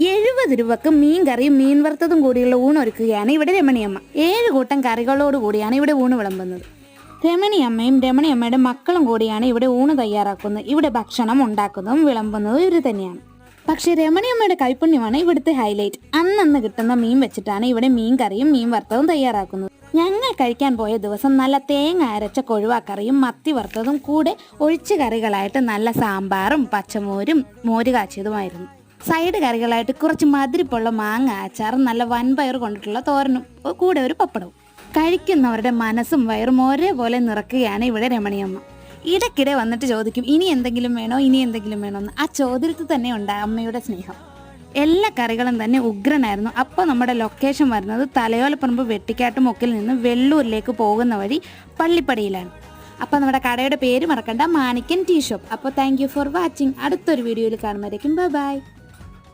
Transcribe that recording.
എഴുപത് രൂപക്ക് മീൻ കറിയും മീൻ വറുത്തതും കൂടിയുള്ള ഊണ് ഒരുക്കുകയാണ് ഇവിടെ രമണിയമ്മ. ഏഴ് കൂട്ടം കറികളോട് കൂടിയാണ് ഇവിടെ ഊണ് വിളമ്പുന്നത്. രമണിയമ്മയും രമണിയമ്മയുടെ മക്കളും കൂടിയാണ് ഇവിടെ ഊണ് തയ്യാറാക്കുന്നത് ഇവിടെ ഭക്ഷണം ഉണ്ടാക്കുന്നതും വിളമ്പുന്നതും ഇവർ തന്നെയാണ്. പക്ഷേ രമണിയമ്മയുടെ കൈപ്പുണ്യമാണ് ഇവിടുത്തെ ഹൈലൈറ്റ്. അന്നന്ന് കിട്ടുന്ന മീൻ വെച്ചിട്ടാണ് ഇവിടെ മീൻ കറിയും മീൻ വറുത്തതും തയ്യാറാക്കുന്നത്. ഞങ്ങൾ കഴിക്കാൻ പോയ ദിവസം നല്ല തേങ്ങ അരച്ച കൊഴുവാക്കറിയും മത്തി വറുത്തതും കൂടെ ഒഴിച്ചു കറികളായിട്ട് നല്ല സാമ്പാറും പച്ചമോരും മോര് കാച്ചിയതുമായിരുന്നു. സൈഡ് കറികളായിട്ട് കുറച്ച് മധുരിപ്പുള്ള മാങ്ങ അച്ചാറും നല്ല വൻപയർ കൊണ്ടിട്ടുള്ള തോരനും കൂടെ ഒരു പപ്പടവും. കഴിക്കുന്നവരുടെ മനസ്സും വയറും ഒരേപോലെ നിറക്കുകയാണ് ഇവിടെ രമണിയമ്മ. ഇടയ്ക്കിടെ വന്നിട്ട് ചോദിക്കും ഇനി എന്തെങ്കിലും വേണോ? ഇനി എന്തെങ്കിലും വേണോ എന്ന് ആ ചോദ്യത്തിൽ തന്നെ ഉണ്ട് അമ്മയുടെ സ്നേഹം. എല്ലാ കറികളും തന്നെ ഉഗ്രനായിരുന്നു. അപ്പോൾ നമ്മുടെ ലൊക്കേഷൻ വരുന്നത് തലയോലപ്പറമ്പ് വെട്ടിക്കാട്ടുമുക്കിൽ നിന്ന് വെള്ളൂരിലേക്ക് പോകുന്ന വഴി പള്ളിപ്പടിയിലാണ്. അപ്പോൾ നമ്മുടെ കടയുടെ പേര് മറക്കണ്ട മാണിക്കൻ ടീ ഷോപ്പ്. അപ്പോൾ താങ്ക് ഫോർ വാച്ചിങ് അടുത്തൊരു വീഡിയോയിൽ കാണുമ്പോഴേക്കും ബൈ ബൈ